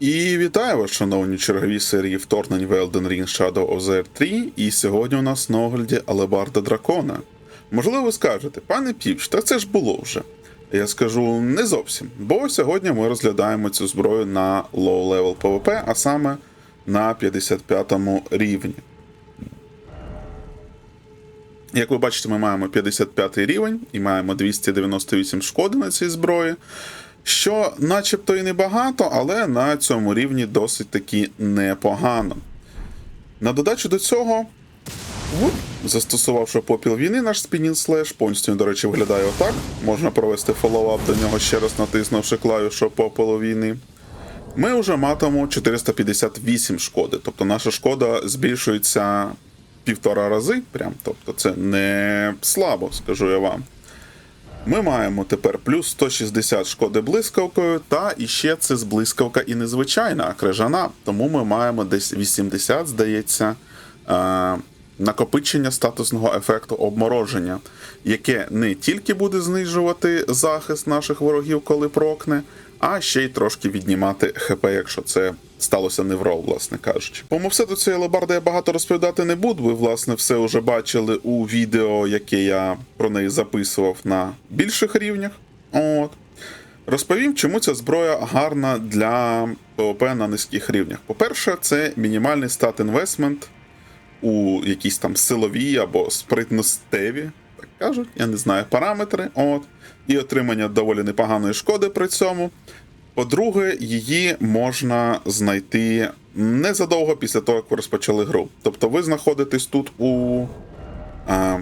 І вітаю вас, шановні чергові серії вторгнень в Elden Ring Shadow of the Earth 3. І сьогодні у нас на огляді Алебарда Дракона. Можливо, ви скажете, пане Півч, та це ж було вже. Я скажу не зовсім, бо сьогодні ми розглядаємо цю зброю на low-level PvP, а саме на 55 рівні. Як ви бачите, ми маємо 55 рівень і маємо 298 шкоди на цій зброї. Що начебто і небагато, але на цьому рівні досить таки непогано. На додачу до цього, застосувавши попіл війни, наш спінінг слеш, повністю, до речі, виглядає отак. Можна провести фоллоуап до нього ще раз натиснувши клавішу попелу війни. Ми вже матимемо 458 шкоди. Тобто наша шкода збільшується півтора рази. Прям. Тобто це не слабо, скажу я вам. Ми маємо тепер плюс 160 шкоди блискавкою, та іще це з блискавка і незвичайна, крижана. Тому ми маємо десь 80, здається, е- накопичення статусного ефекту обмороження, яке не тільки буде знижувати захист наших ворогів, коли прокне, а ще й трошки віднімати ХП, якщо це сталося не в рол, власне кажучи. Тому все до цієї лебарди я багато розповідати не буду. Ви, власне, все вже бачили у відео, яке я про неї записував на більших рівнях. От. Розповім, чому ця зброя гарна для ПВП на низьких рівнях. По-перше, це мінімальний стат інвестмент у якісь там силові або спритностеві, так кажуть, я не знаю, параметри. От. І отримання доволі непоганої шкоди при цьому. По-друге, її можна знайти незадовго після того, як ви розпочали гру. Тобто ви знаходитесь тут у. А,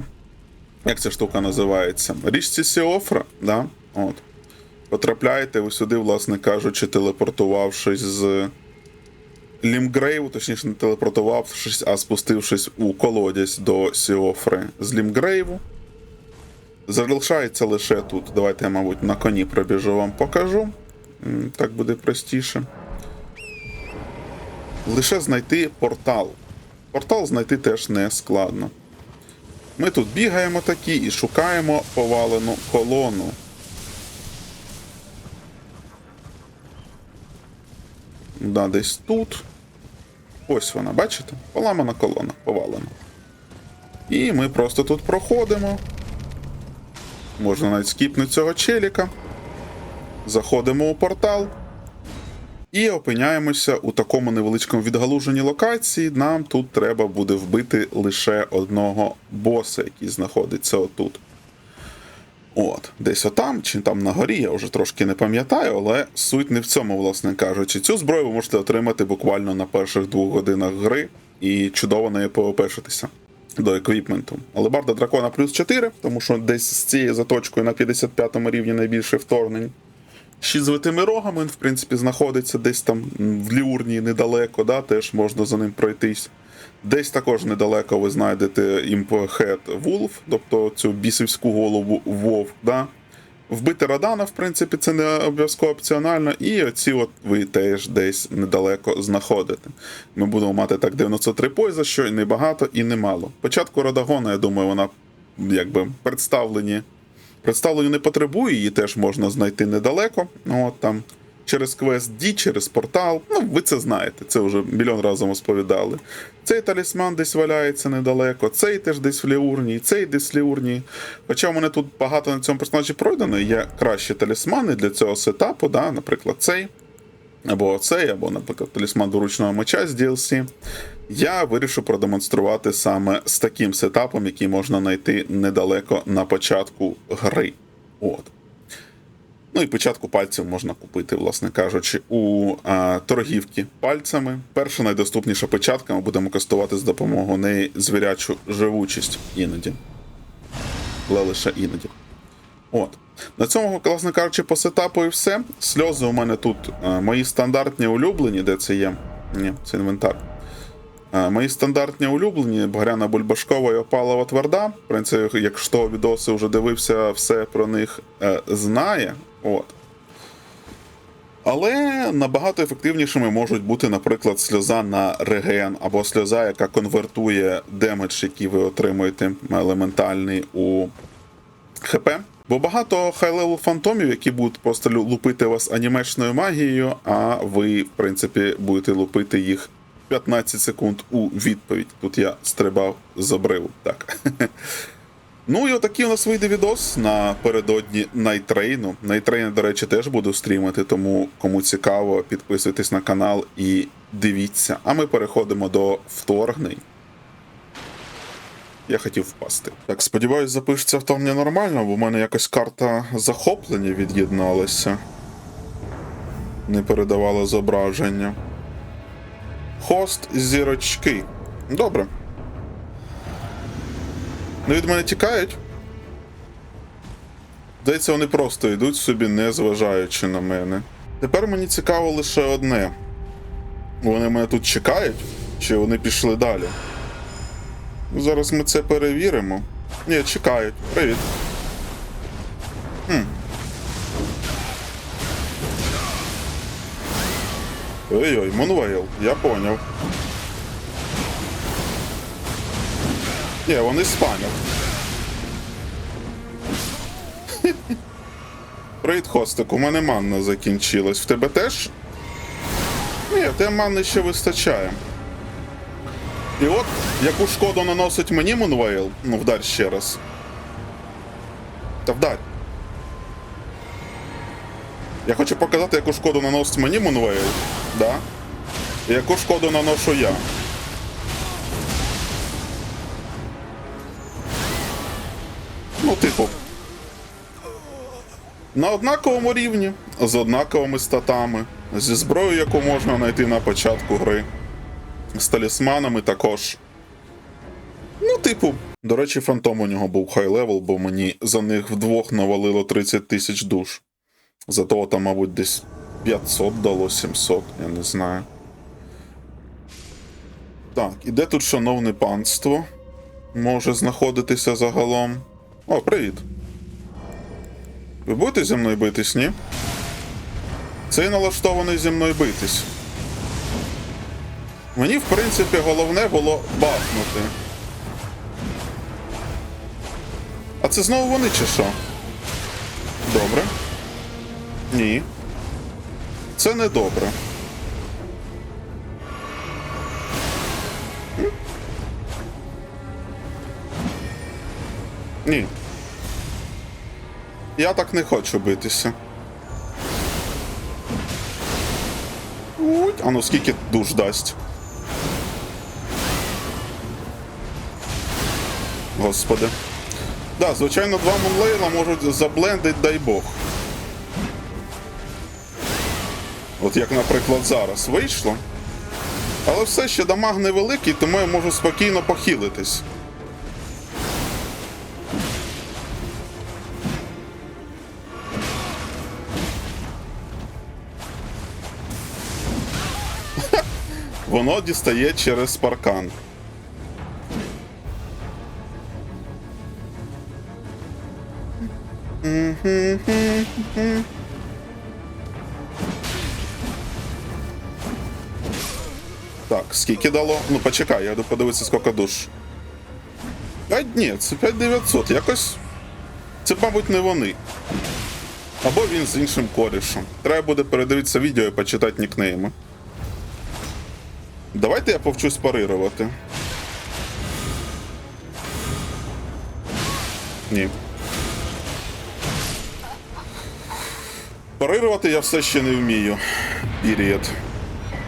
як ця штука називається? Річці Сіофра, да? От. Потрапляєте ви сюди, власне кажучи, телепортувавшись з Лімгрейву, точніше, не телепортувавшись, а спустившись у колодязь до Сіофри з Лімгрейву. Залишається лише тут. Давайте я, мабуть, на коні пробіжу вам покажу. Так буде простіше. Лише знайти портал. Портал знайти теж не складно. Ми тут бігаємо такі і шукаємо повалену колону. Да, десь тут. Ось вона, бачите? Поламана колона, повалена. І ми просто тут проходимо. Можна навіть скіпнути цього челіка. Заходимо у портал. І опиняємося у такому невеличкому відгалуженні локації. Нам тут треба буде вбити лише одного боса, який знаходиться отут. От, десь отам, чи там на горі, я вже трошки не пам'ятаю, але суть не в цьому, власне кажучи. Цю зброю ви можете отримати буквально на перших двох годинах гри і чудово нею ПВПшитися до еквіпменту. Алебарда дракона плюс 4, тому що десь з цією заточкою на 55 рівні найбільше вторгнень. Ще з витими рогами, він, в принципі, знаходиться десь там в ліурні недалеко, да, теж можна за ним пройтись. Десь також недалеко ви знайдете Impohead Wolf, тобто цю бісівську голову Вовк. Да. Вбити Радана, в принципі, це не обов'язково опціонально, і оці от ви теж десь недалеко знаходите. Ми будемо мати так 93 пойза, що і не багато, і не мало. Початку Радагона, я думаю, вона якби представлені. Представлення не потребує, її теж можна знайти недалеко. От там через квест D, через портал. Ну, ви це знаєте, це вже мільйон разів розповідали. Цей талісман десь валяється недалеко, цей теж десь в Ліурні, цей десь в Ліурні. Хоча в мене тут багато на цьому персонажі пройдено, є кращі талісмани для цього сетапу, да, наприклад, цей. Або цей, або, наприклад, талісман доручного меча з DLC. Я вирішив продемонструвати саме з таким сетапом, який можна знайти недалеко на початку гри. От. Ну і початку пальців можна купити, власне кажучи, у а, торгівки пальцями. Перша найдоступніша початка, ми будемо користувати з допомогою неї звірячу живучість іноді. Але лише іноді. От. На цьому, власне кажучи, по сетапу і все. Сльози у мене тут е, мої стандартні улюблені, де це є. Ні, це інвентар. Е, Мої стандартні улюблені Багряна Бульбашкова і Опалова Тверда. В принципі, якщо відоси вже дивився, все про них е, знає. От. Але набагато ефективнішими можуть бути, наприклад, сльоза на реген, або сльоза, яка конвертує демедж, який ви отримуєте елементальний у ХП. Бо багато хай-левел фантомів, які будуть просто лупити вас анімешною магією, а ви, в принципі, будете лупити їх 15 секунд у відповідь. Тут я стрибав з обриву. Так. Ну і отакий у нас вийде відос напередодні Найтрейну. Найтрейн, до речі, теж буду стрімити, тому кому цікаво, підписуйтесь на канал і дивіться. А ми переходимо до вторгнень. Я хотів впасти. Так, сподіваюсь, запишеться вторгнення нормально, бо в мене якось карта захоплення від'єдналася. Не передавала зображення. Хост зірочки. Добре. Ну від мене тікають. Здається, вони просто йдуть собі, не зважаючи на мене. Тепер мені цікаво лише одне. Вони мене тут чекають, чи вони пішли далі? Зараз ми це перевіримо. Ні, чекають. Привіт. Хм. Ой-ой, Монвейл, я поняв. Ні, вони спамять. Привіт, хостик, у мене манна закінчилась. В тебе теж? Ні, в тебе манни ще вистачає. І от, яку шкоду наносить мені Мунвейл, ну вдар ще раз. Та вдар. Я хочу показати, яку шкоду наносить мені Мунвейл, да? І яку шкоду наношу я. Ну, типу. На однаковому рівні, з однаковими статами, зі зброєю, яку можна знайти на початку гри. З талісманами також. Ну, типу. До речі, фантом у нього був хай левел, бо мені за них вдвох навалило 30 тисяч душ. Зато там, мабуть, десь 500 дало 700, я не знаю. Так, і де тут шановне панство? Може знаходитися загалом. О, привіт. Ви будете зі мною битись, ні? Цей налаштований зі мною битись. Мені, в принципі, головне було бахнути. А це знову вони чи що? Добре. Ні. Це не добре. Ні. Я так не хочу битися. Уть, а ну скільки душ дасть. Господи. Да, звичайно, два Мунлейла можуть заблендить, дай Бог. От як, наприклад, зараз вийшло. Але все ще дамаг невеликий, тому я можу спокійно похилитись. Воно дістає через паркан. Так, скільки дало? Ну почекай, я йду подивитися, скільки душ. А ні, це 5900. Якось. Це, мабуть, не вони. Або він з іншим корішем. Треба буде передивитися відео і почитати нікнейми. Давайте я повчусь парирувати. Ні. Парирувати я все ще не вмію. Пір'єд.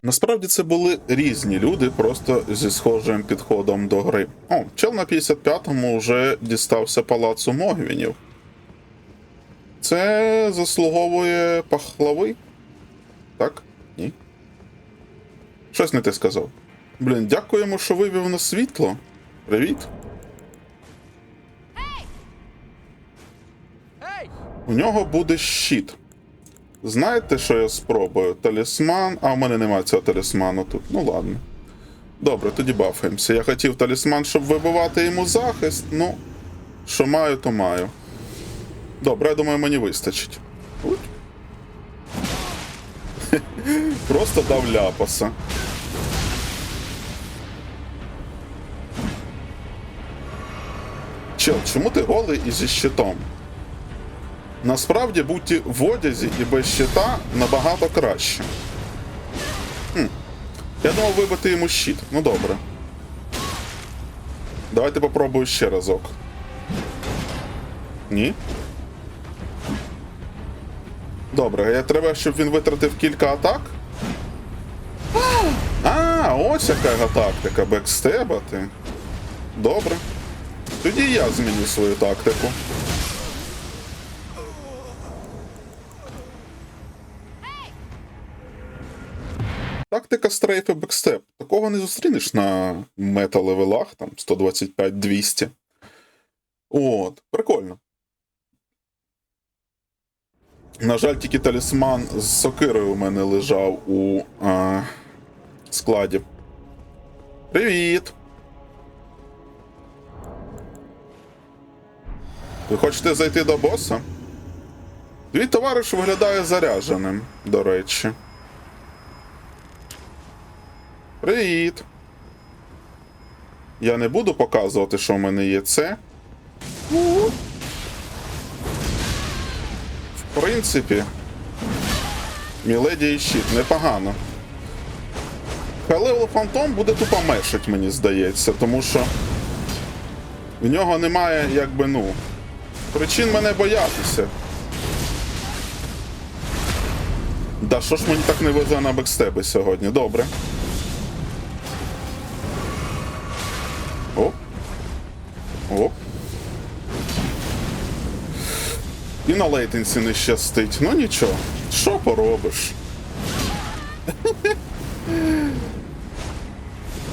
Насправді це були різні люди, просто зі схожим підходом до гри. О, чел на 55-му вже дістався палацу Могвінів. Це заслуговує пахлави? Так? Ні. Щось не ти сказав. Блін, дякуємо, що вивів на світло. Привіт. У нього буде щит. Знаєте, що я спробую? Талісман, а в мене немає цього талісману тут. Ну ладно. Добре, тоді бафаємося. Я хотів талісман, щоб вибивати йому захист, ну, що маю, то маю. Добре, я думаю, мені вистачить. Просто дав ляпаса. Чел, чому ти голий і зі щитом? Насправді бути в одязі і без щита набагато краще. Хм. Я думав вибити йому щит. Ну добре. Давайте попробую ще разок. Ні? Добре, я треба, щоб він витратив кілька атак. А, ось яка тактика. Бекстебати. Добре. Тоді я зміню свою тактику. Тактика стрейф і бекстеп. Такого не зустрінеш на мета-левелах, там 125-200. От, прикольно. На жаль, тільки талісман з сокирою у мене лежав у а, складі. Привіт! Ви хочете зайти до боса? Твій товариш виглядає зарядженим, до речі. Привіт. Я не буду показувати, що в мене є це. В принципі, Міледі і щит непогано. Хайлевел Фантом буде тупо мешать, мені здається, тому що в нього немає, якби, ну, причин мене боятися. Да, що ж мені так не везе на бекстеби сьогодні? Добре. На лейтенсі не щастить. Ну нічого. Що поробиш?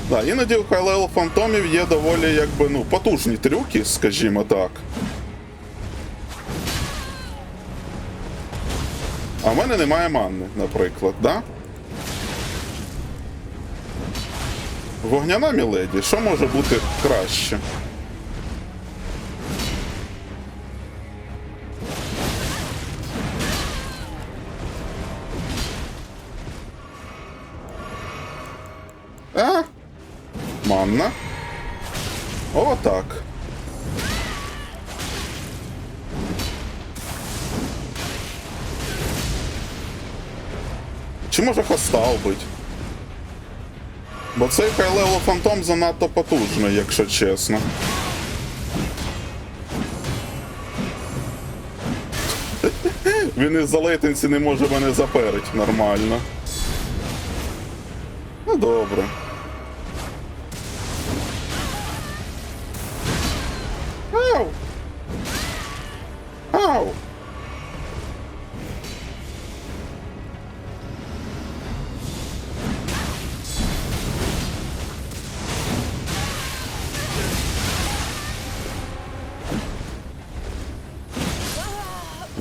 Да, іноді у Хайлел Фантомів є доволі якби, ну, потужні трюки, скажімо так. А в мене немає манни, наприклад, да? Вогняна міледі, що може бути краще? Хоста? Бо цей хайлево фантом занадто потужний, якщо чесно. Він із-за лейтенсі не може мене заперить нормально. Ну добре.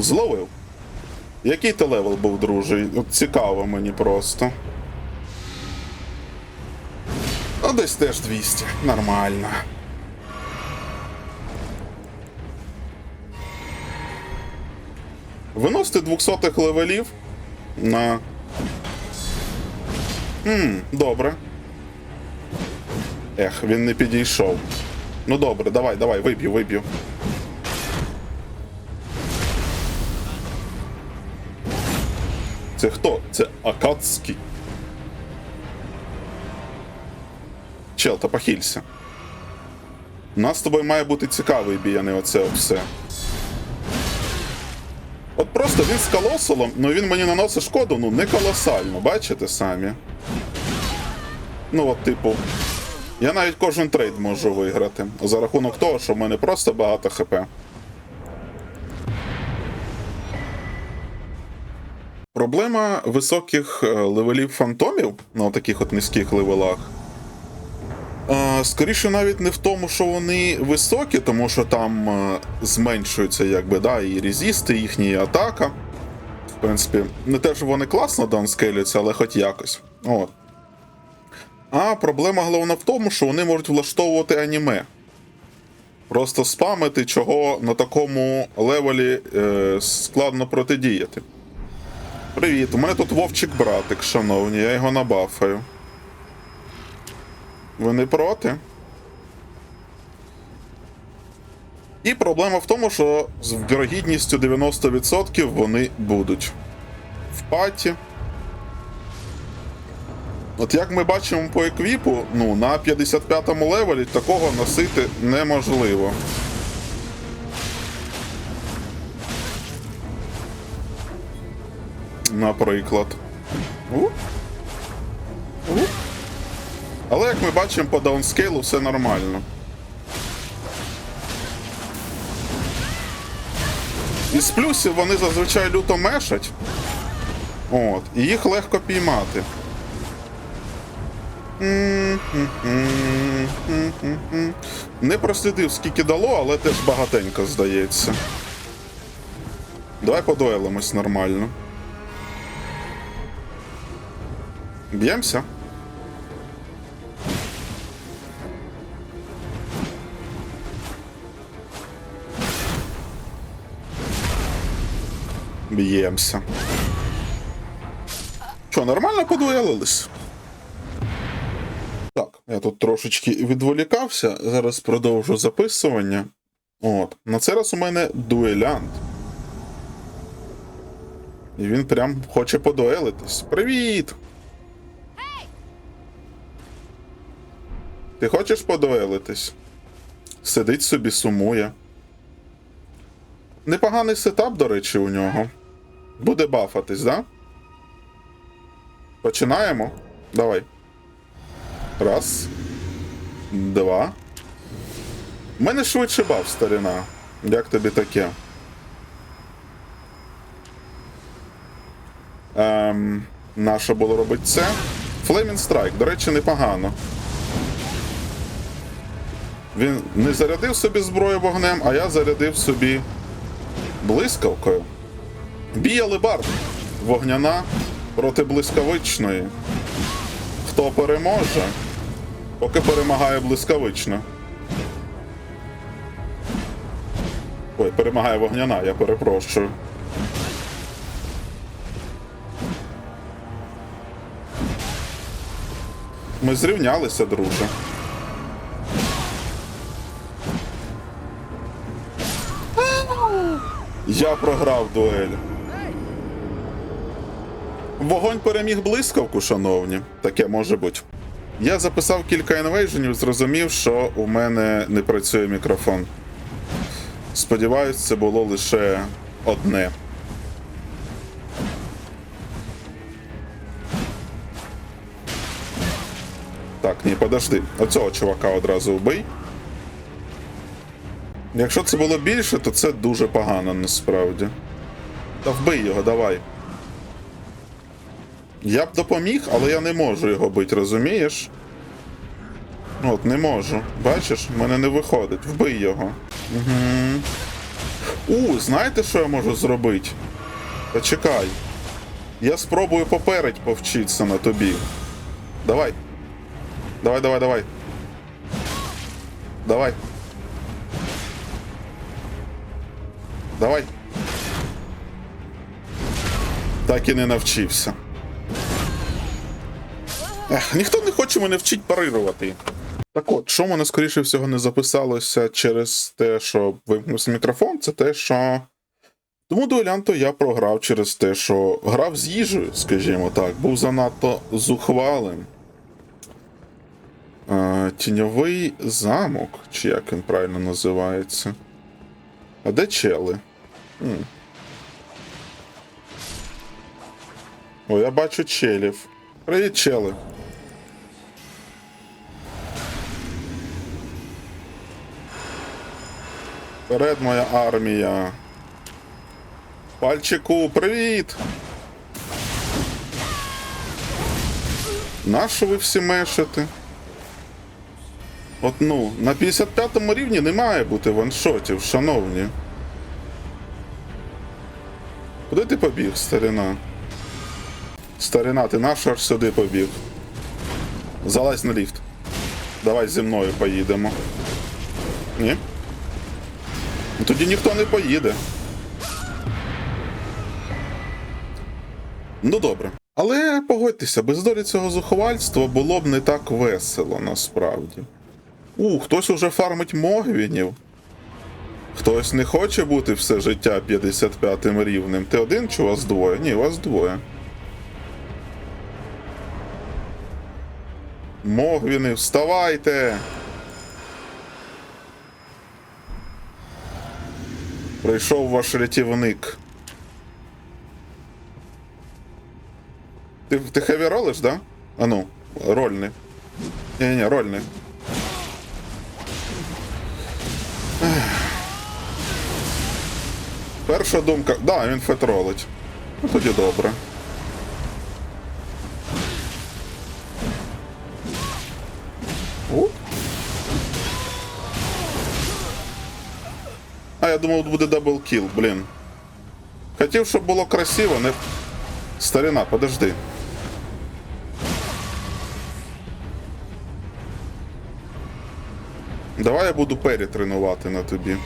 Зловив. Який ти левел був, друже? Цікаво мені просто. Ну, десь теж 200. Нормально. Виносити 200 левелів на. Хм, добре. Ех, він не підійшов. Ну добре, давай, давай, виб'ю, виб'ю. Це хто? Це Акацький. Чел, та похилься. У нас з тобою має бути цікавий бій, а не оце все. От просто він з колосолом, ну він мені наносить шкоду, ну не колосально, бачите самі? Ну от, типу. Я навіть кожен трейд можу виграти. За рахунок того, що в мене просто багато хп. Проблема високих е, левелів фантомів на таких от низьких левелах. е, Скоріше навіть не в тому, що вони високі, тому що там е, зменшуються якби, да, і резісти, і атака. В принципі, не те, що вони класно даунскейлюються, але хоч якось. От. А проблема головна в тому, що вони можуть влаштовувати аніме. Просто спамити, чого на такому левелі е, складно протидіяти. Привіт, у мене тут вовчик братик, шановні, я його набафаю. Ви не проти? І проблема в тому, що з вірогідністю 90% вони будуть в паті. От як ми бачимо по еквіпу, ну, на 55-му левелі такого носити неможливо. Наприклад. У? У? Але як ми бачимо, по даунскейлу все нормально. Із плюсів вони зазвичай люто мешать. От, і їх легко піймати. Не прослідив, скільки дало, але теж багатенько здається. Давай подуелимось нормально. Б'ємося? Б'ємося. Що, нормально подуелились? Так, я тут трошечки відволікався, зараз продовжу записування. От, на цей раз у мене дуелянт. І він прям хоче подуелитись. Привіт! Ти хочеш подуелитись? Сидить собі, сумує. Непоганий сетап, до речі, у нього. Буде бафатись, да? Починаємо? Давай. Раз. Два. У мене швидше баф, старина. Як тобі таке? Ем, нащо було робити це? Flaming Strike, до речі, непогано. Він не зарядив собі зброю вогнем, а я зарядив собі блискавкою. Бій Алебард. Вогняна проти блискавичної. Хто переможе? Поки перемагає блискавична. Ой, перемагає вогняна, я перепрошую. Ми зрівнялися, друже. Я програв дуель. Вогонь переміг блискавку, шановні. Таке може бути. Я записав кілька інвейженів, зрозумів, що у мене не працює мікрофон. Сподіваюсь, це було лише одне. Так, ні, подожди. Оцього чувака одразу вбий. Якщо це було більше, то це дуже погано насправді. Та вбий його, давай. Я б допоміг, але я не можу його бити, розумієш? От, не можу. Бачиш, в мене не виходить. Вбий його. Угу. У, знаєте, що я можу зробити? Почекай. Я спробую попередь повчитися на тобі. Давай. Давай, давай, давай. Давай. Давай. Так і не навчився. Ех, ніхто не хоче мене вчить парирувати. Так от, що мене, скоріше всього, не записалося через те, що вимкнувся мікрофон, це те, що. Тому дуелянту я програв через те, що грав з їжею, скажімо так, був занадто зухвалим. Е, тіньовий замок, чи як він правильно називається. А де чели? М. О, я бачу челів. Привіт, чели. Вперед моя армія. Пальчику, привіт! Нащо ви всі мешите? От ну, на 55 му рівні не має бути ваншотів, шановні. Куди ти побіг, старина? Старина, ти наш аж сюди побіг. Залазь на ліфт. Давай зі мною поїдемо. Ні? Ну, Тоді ніхто не поїде. Ну добре. Але погодьтеся, без долі цього зухвальства було б не так весело насправді. У, хтось уже фармить могвінів. Хтось не хоче бути все життя 55 м рівнем. Ти один чи у вас двоє? Ні, у вас двоє. Могвіни, вставайте! Прийшов ваш рятівник. Ти, ти хеві ролиш, да? А ну, рольний. Ні-ні, рольний. Перша думка. Да, він фетролить. Ну тоді добре. Оп. А, я думав, буде даблкіл, блін. Хотів, щоб було красиво, не. Старина, подожди. Давай я буду пері тренувати на тобі.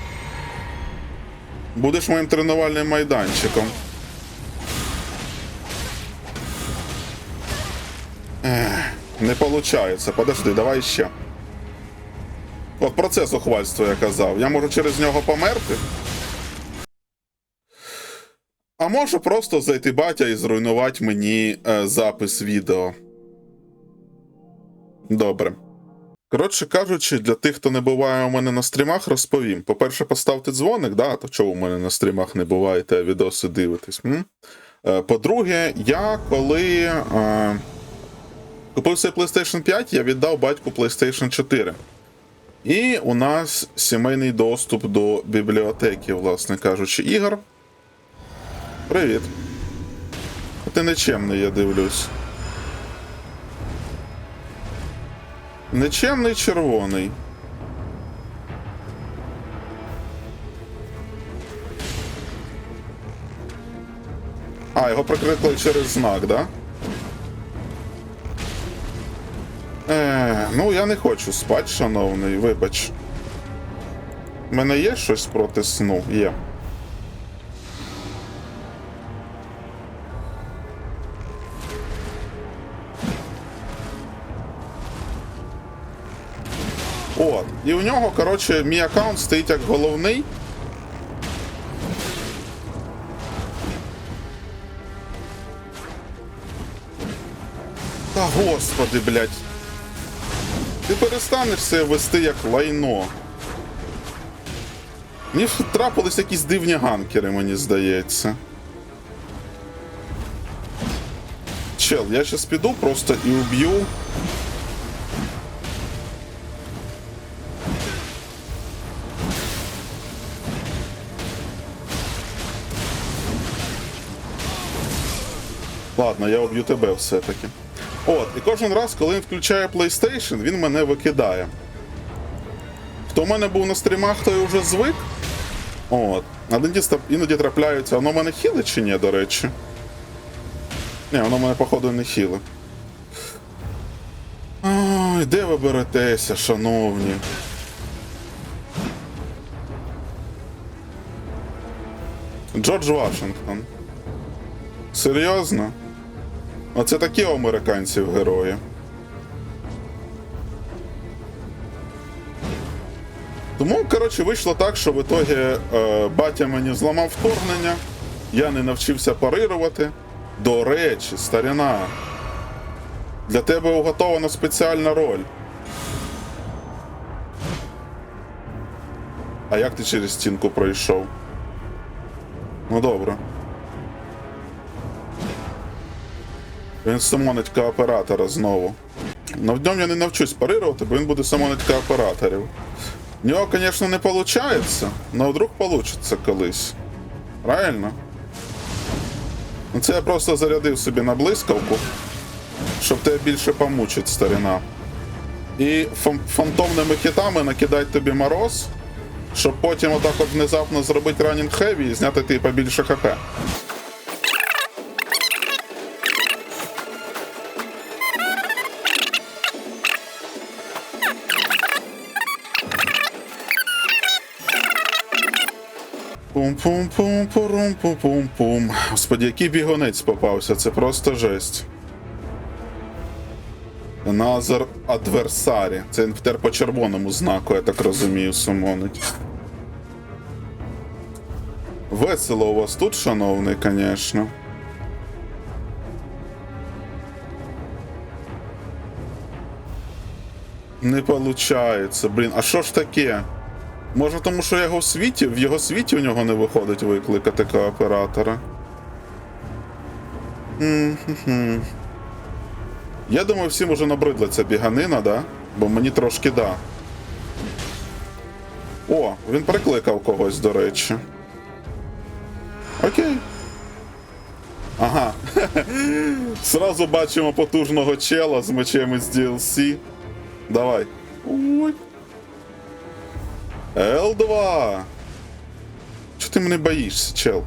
Будеш моїм тренувальним майданчиком. Ех, не виходить. Подожди, давай ще. От про це зухвальство я казав. Я можу через нього померти. А можу просто зайти батя і зруйнувати мені е, запис відео. Добре. Коротше кажучи, для тих, хто не буває у мене на стрімах, розповім. По-перше, поставте дзвоник, да, то чого у мене на стрімах не буваєте, а відоси дивитесь. Е, По-друге, я коли е, купив цей PlayStation 5, я віддав батьку PlayStation 4. І у нас сімейний доступ до бібліотеки, власне кажучи, ігор. Привіт. Ти нечемний, я дивлюсь. Нечемний червоний. А, його прикрикли через знак, да? Е, ну я не хочу спати, шановний, вибач. У мене є щось проти сну? Є. І у нього, коротше, мій аккаунт стоїть як головний. Та господи, блядь. Ти перестанеш себе вести як лайно. Мені трапились якісь дивні ганкери, мені здається. Чел, я щас піду просто і уб'ю. Ладно, я об'ю тебе все-таки. От, і кожен раз, коли він включає PlayStation, він мене викидає. Хто в мене був на стрімах, той вже звик. От. А іноді трапляються. Воно мене хіле чи ні, до речі? Ні, воно в мене, походу, не хіле. Ой, де ви беретеся, шановні? Джордж Вашингтон. Серйозно? Оце такі у американців герої. Тому, коротше, вийшло так, що в ітогі е, батя мені зламав вторгнення, я не навчився парирувати. До речі, старіна. Для тебе уготована спеціальна роль. А як ти через стінку пройшов? Ну добре. Він самонить кооператора знову. Но в ньому я не навчусь парирувати, бо він буде самонить кооператорів. В нього, звісно, не виходить, але вдруг вийде колись. Правильно? Ну це я просто зарядив собі на блискавку, щоб тебе більше помучить, старина. І фан- фантомними хітами накидать тобі мороз, щоб потім отак от внезапно зробити ранінг хеві і зняти тобі побільше хп. Пум-пум-пум-пурум-пум-пум-пум. Господи, який бігонець попався, це просто жесть. Назар адверсарі. Це він тепер по червоному знаку, я так розумію, сумонить. Весело у вас тут, шановний, звісно. Не получається, блін. А що ж таке? Може, тому що його в світі, в його світі у нього не виходить викликати кооператора. Я думаю, всім уже набридла ця біганина, да? Бо мені трошки да. О, він прикликав когось, до речі. Окей. Ага. Сразу бачимо потужного чела з мечем із DLC. Давай. Ой. Л2. Чого ти мене боїшся, чел?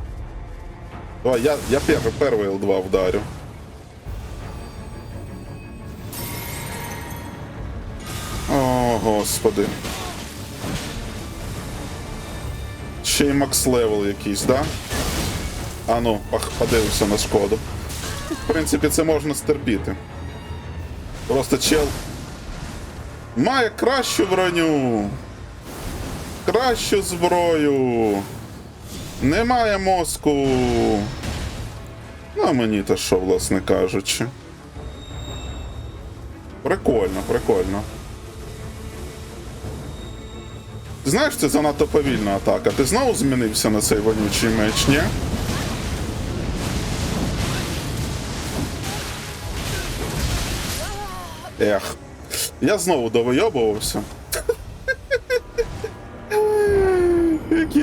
Давай, я, я перший, перший Л2 вдарю. О, господи. Ще й макс левел якийсь, да? А ну, подивився на шкоду. В принципі, це можна стерпіти. Просто чел має кращу броню. Кращу зброю. Немає мозку. Ну, а мені то що, власне кажучи. Прикольно, прикольно. Знаєш, це занадто повільна атака. Ти знову змінився на цей вонючий меч, ні? Ех. Я знову довийобувався.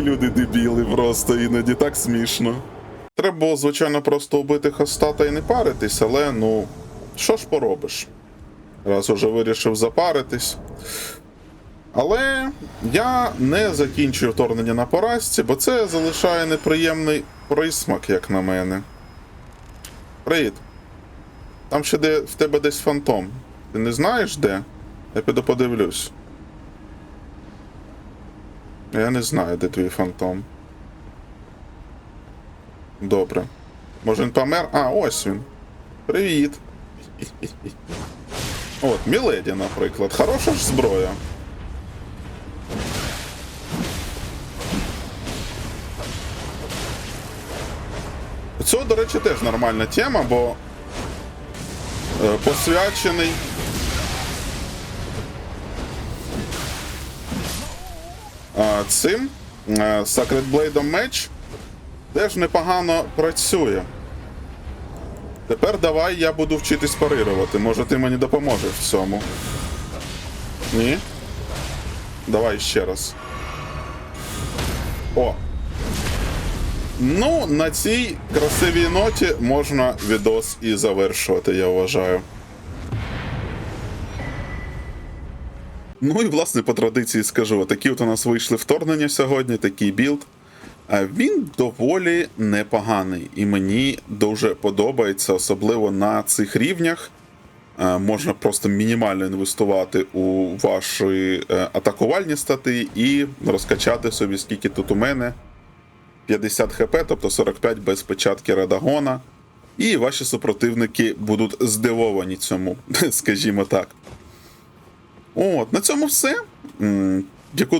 Люди дебіли просто іноді так смішно. Треба було, звичайно, просто убити Хостата і не паритись, але ну, що ж поробиш? Раз уже вирішив запаритись. Але я не закінчую вторгнення на поразці, бо це залишає неприємний присмак, як на мене. Привіт. Там ще де, в тебе десь фантом. Ти не знаєш де? Я піду подивлюсь. Я не знаю, де твій фантом. Добре. Може він помер? А, ось він. Привіт. От, Міледі, наприклад. Хороша ж зброя. Це, до речі, теж нормальна тема, бо е, посвячений. Цим е, Sacred Blade меч теж непогано працює. Тепер давай я буду вчитись парирувати. Може ти мені допоможеш в цьому. Ні? Давай ще раз. О. Ну, на цій красивій ноті можна відос і завершувати, я вважаю. Ну і власне по традиції скажу: такі от у нас вийшли вторгнення сьогодні, такий білд. Він доволі непоганий, і мені дуже подобається, особливо на цих рівнях. Е, Можна просто мінімально інвестувати у ваші е, атакувальні стати і розкачати собі, скільки тут у мене. 50 хп, тобто 45 без печатки Редагона. І ваші супротивники будуть здивовані цьому, скажімо так. От, на цьому все. Яку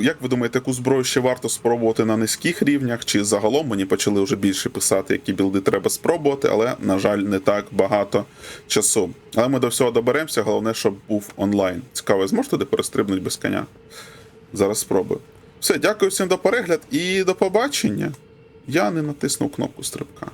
як ви думаєте, яку зброю ще варто спробувати на низьких рівнях? Чи загалом мені почали вже більше писати, які білди треба спробувати, але, на жаль, не так багато часу. Але ми до всього доберемося, головне, щоб був онлайн. Цікаво, зможете де перестрибнути без коня? Зараз спробую. Все, дякую всім за перегляд і до побачення. Я не натиснув кнопку стрибка.